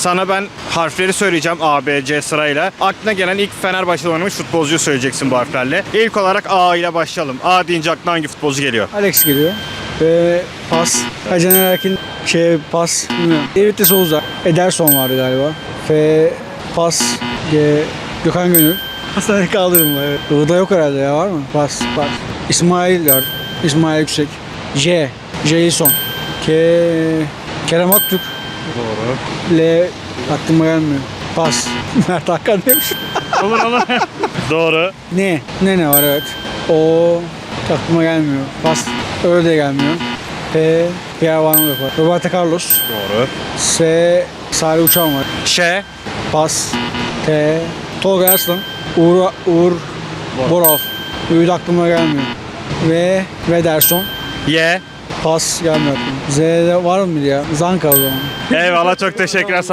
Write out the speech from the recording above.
Sana ben harfleri söyleyeceğim A, B, C sırayla. Aklına gelen ilk Fenerbahçe'de oynamış futbolcuyu söyleyeceksin bu harflerle. İlk olarak A ile başlayalım. A deyince aklına hangi futbolcu geliyor? Alex geliyor. Ve pas. Caner Erkin şey pas. David de Souza. Ederson vardı galiba. F pas. G Gökhan Gönül. Hastaneye kaldırım var. Evet. Iğda yok herhalde ya var mı? Pas. Pas. İsmail var. İsmail Yüksek. J. Jason. K. Kerem Aktürk. Doğru. L. Aklıma gelmiyor. Pas. Mert Hakan demiş. Olur olur. Doğru. Ne? Ne ne var evet. O aklıma gelmiyor. Pas öyle de gelmiyor. P Pierre Van Gogh var. Roberto Carlos. Doğru. S Salih Uçan var. Ş, Pas T Tolga Arslan. Uğur, Uğur Boral. Ü aklıma gelmiyor. V Vederson. Y. Pas aklıma. Z'de var mı ya? Zanka o zaman. Eyvallah çok teşekkürler.